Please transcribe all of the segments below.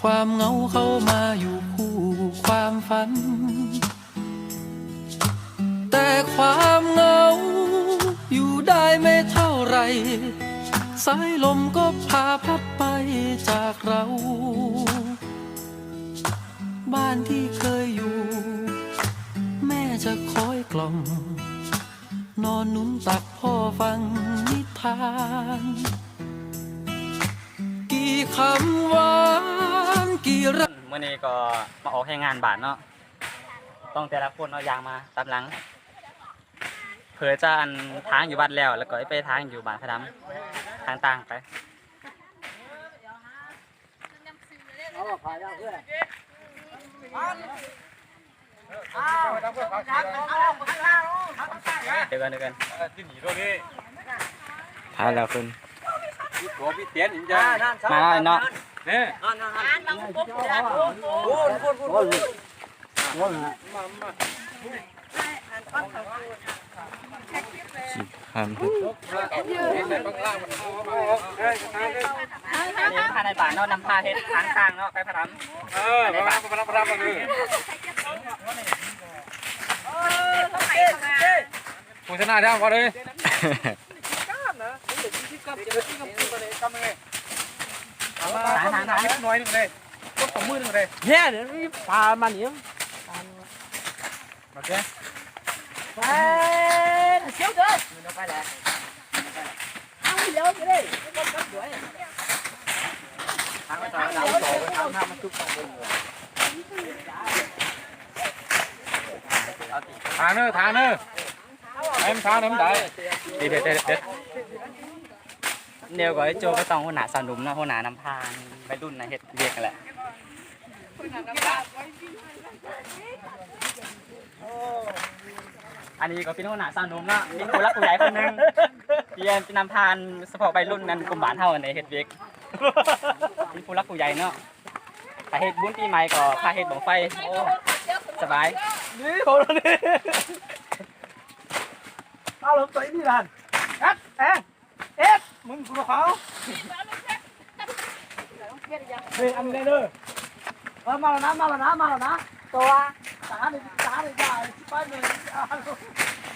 ความเหงาเข้ามาอยู่คู่ความฝัน แต่ความเหงา อยู่ได้ไม่เท่าไร สายลมก็พาพัดไปจากเรา บ้านที่เคยอยู่ แม่จะคอยกล่อม นอนนุ่มตักพ่อฟังนิทาน กี่คำหวานกี่รักเมื่อนี้ก็มาออกให้งานบาทเนาะต้องแต่ละคนเอายางมาตามหลังเผื่อจะอันทางอยู่บ้านแล้ว แล้วก็ไปทางอยู่บ้านพระดำทางต่างไปเดี๋ยวกันเดี๋ยวกันที่หนีตัวนี้ทายแล้วคุณตัวพี่เตี้ยนอินจ้ามาแล้วเนาะเนี่ยครับใส่ปังล่างมันอันนี้พาในบ้านเนาะนำพาเฮ็ดทางต่างเนาะไปพระดำเออมารับมารับมารับมาเลยผู้ชนะได้ก่อนเลยทางทางทาง น้อยนึงเลยก็สองมือนึงเลยเนี่ยเดี๋ยวนี้ปลามันเนี่ยโอเคไปเชี่ยวเลยไปแล้วเอาเดี๋ยวไปเลยทางไปต่อทางต่อทางทางมันทุกของทางเนอทางเนอไอ้มทางน้ำได้เด็ดเด็ดเด็ดเด็ด เดี๋ยวก็ไอ้โจก็ต้องหัวหน้าสาวหนุ่มเนาะหัวหน้านำพานไปรุ่นนะเฮ็ดเรียกกันแหละอันนี้ก็เป็นหัวหน้าสาวหนุ่มเนาะมีผู้รักผู้ใหญ่คนหนึงเรียนเป็นนำพานเฉพาะใบรุ่นนั้นกลุ่มบ้านเฮาในเฮ็ดเวียกมีผู้รักผู้ใหญ่เนาะถ้าเฮ็ดบุญปีใหม่ก็พาเฮ็ดบังไฟโอ้สบายนี่โหดเลยเอาลงไปนี่ล่ะเอ็ดเอ็ดเอ็ด มึงกูเขาเฮ้ยอันนี้เลยเออมาแล้วนะมาแล้วนะมาแล้วนะตัวตาเลยตาเลยใหญ่ไปเลย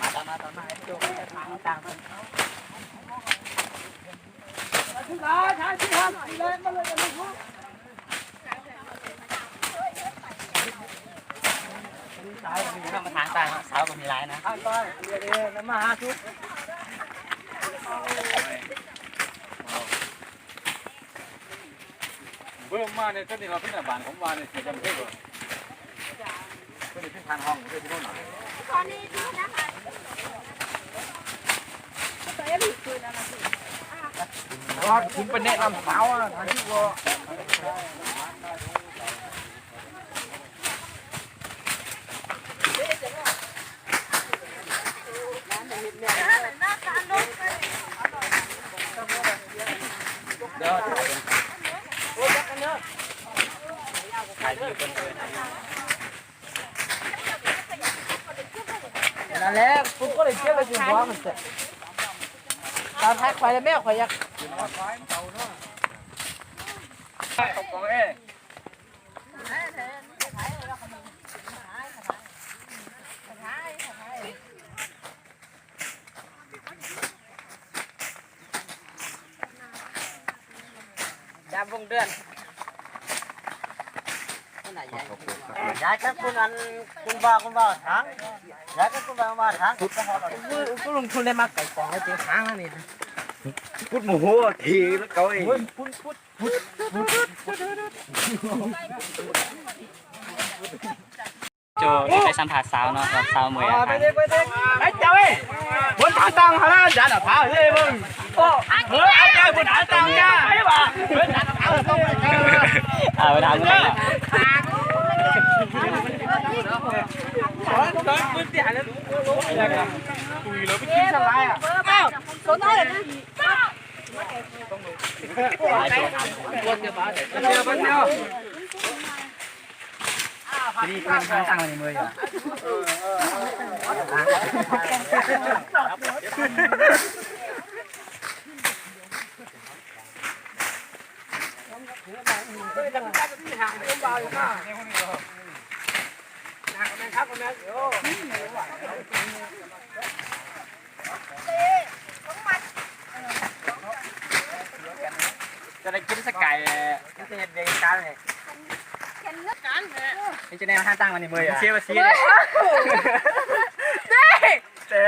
มาตามมาตามมาไอ้โจก็จะทางต่างกันที่ร้านใช้ที่ห้างเล่นมาเลยกันลูกสาวก็มีเนาะมาทางต่างเนาะสาวก็มีหลายนะข้างใต้เรียนเองน้ำมาหาชุด เบิ่มมาเนี่ยตอนนี้เราพี่น่ะบ้านผมมาเนี่ยจำเป็นก่อนตอนนี้พี่ทานห้องเพื่อนที่โน่นหน่อยว่าคุณเป็นแนะนำสาวอะทางที่ว่า เดี๋ยวถ่ายเป็นถ่ายวิวคนเดิน นั่น แหละคุณก็เลยเชื่อเลยคุณว่ามันเสร็จตามแพ็คไปแล้วแม่ขออยากขอบคุณเอ้ยามวงเดือน อยากจะคุณอันคุณว่าคุณว่าทางอยากจะคุณว่าว่าทางคุณลงทุนได้มากไก่กองแล้วเจ๊ทางนี่พูดหมูหัวทีแล้วเขาเองคุณพูดโจไปสัมผัสสาวเนาะกับสาวมวยอาไปหารเด็กไปเด็กไอ้เจ้าเอ้ยบนทางตังหาหน้าจัดอะพาเฮ้ยมึงโอ้เฮ้ยไอ้เจ้าบนทางตังจ้าไอ้บ้า เฮ้ยจัดเอาต้องไปกันอ่าไปทางนู้นแหละขอต้องปืนเตี้ยแล้วคุยแล้วไปกินสลายอะไปทำคนจะมาเดี๋ยวเดี๋ยวเดี๋ยวนี่เป็นทางต่างในมืออยู่ เครับคุณแม่โอ้ จะได้กินสกายที่จะเห็นเด็กกันเลยนี่จะได้มาห้าตั้งมันนี่มือเชี่ยวชี้เลยเต้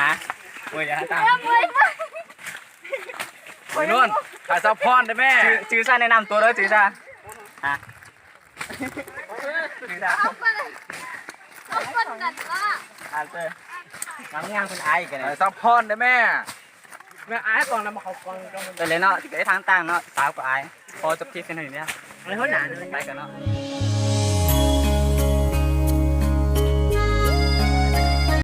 ฮะมืออย่าห้าตั้งไปนู่น ถ่ายซับพอนได้แม่จื้อจื้อซ่าแนะนำตัวเลยจื้อซ่าฮะจื้อซ่าเอาคนกันว่าอ่านเตอร์งานงานคุณไอ้กันถ่าเนี่ยยซับพอนได้แม่แม่อายก่อนแล้วมาเขากองกองเดี๋ยวเลยเนาะที่ไอ้ทางต่างเนาะสาวกับไอ้พอจบที่เส้นหนึ่งเนี่ยอะไรเขาหนาเลยไปกันเนาะเ